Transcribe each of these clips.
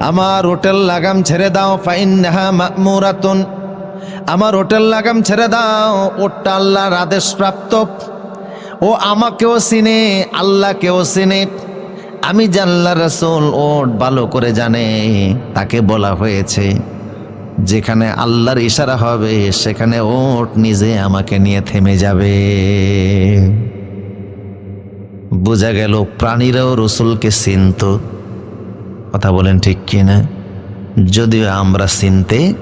আমার হোটেল লাগাম ছেড়ে দাও, ফাইন্নাহা মামুরাতুন। আমার হোটেল লাগাম ছেড়ে দাও, ওটা আল্লাহর আদেশ প্রাপ্ত। ও আমাকেও চিনে, আল্লাহকেও চিনে। আমি জানলা রসুল ওট ভালো করে জানে, তাকে বলা হয়েছে। যেখানে আল্লাহর ইশারা হবে, সেখানে ওট নিজে আমাকে নিয়ে থেমে যাবে। বোঝা গেল, প্রাণীরাও রসুলকে চিনত। কথা বলেন ঠিক কিনা? যদিও আমরা চিনতে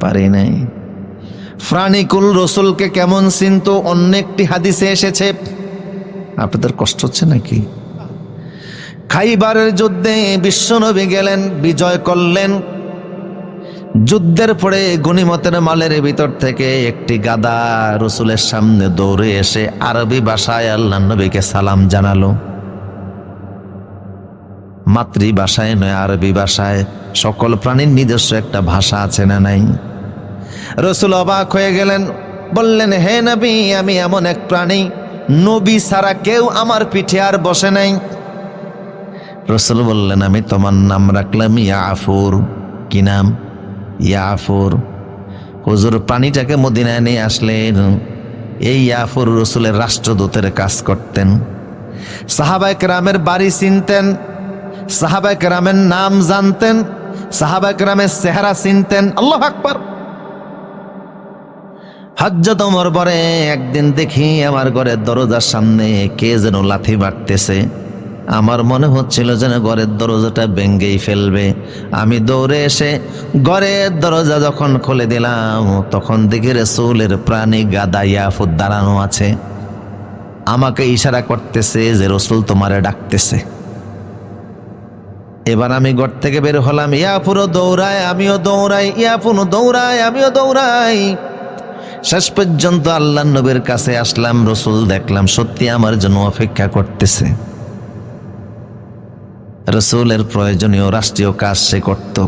পারি নাই। প্রাণীকুল রসুলকে কেমন চিনত? অন্য একটি হাদিসে এসেছে। আপনাদের কষ্ট হচ্ছে নাকি? খাইবারের যুদ্ধে বিশ্বনবী গেলেন, বিজয় করলেন। যুদ্ধের পরে গনিমতের মালের ভিতর থেকে একটি গাদা রসুলের সামনে দৌড়ে এসে আরবি ভাষায় আল্লাহ নবীকে সালাম জানালো। মাতৃভাষায় নয়, আরবি ভাষায়। সকল প্রাণীর নিজস্ব একটা ভাষা আছে না নাই? রসুল অবাক হয়ে গেলেন, বললেন, হে নবী, আমি এমন এক প্রাণী, নবী ছাড়া কেউ আমার পিঠে আর বসে নাই। রসুল বললেন, আমি তোমার নাম রাখলাম ইয়াফুর। কি নাম? ইয়াফুর। হুজুর প্রাণীটাকে মদিনায় নিয়ে আসলেন। এই ইয়াফুর রসুলের রাষ্ট্রদূতের কাজ করতেন। সাহাবাই রামের বাড়ি চিনতেন। সাহাবাই কেরামের নাম জানতেন সাহাবাই কেরামের চেহারা চিনতেন। আল্লাহ আকবর। হজ্জত ওমর পরে একদিন দেখি আমার ঘরের দরজার সামনে কে যেন লাথি মারতেছে। আমার মনে হচ্ছিল যেন ঘরের দরজাটা ভেঙ্গেই ফেলবে। আমি দৌড়ে এসে ঘরের দরজা যখন খুলে দিলাম, তখন দেখি রসুলের প্রাণী গাদা ইয়াফুদ দাঁড়ানো আছে। আমাকে ইশারা করতেছে যে রসুল তোমারে ডাকতেছে। এবার আমি ঘর থেকে বের হলাম ইয়াফুরও দৌড়ায় আমিও দৌড়াই ইয়াফুনও দৌড়াই, আমিও দৌড়াই। শেষ পর্যন্ত আল্লাহ নবীর কাছে আসলাম, রসুল দেখলাম, সত্যি আমার জন্য অপেক্ষা করতেছে। রসুলের প্রয়োজনীয় রাষ্ট্রীয় কাজ সে করত।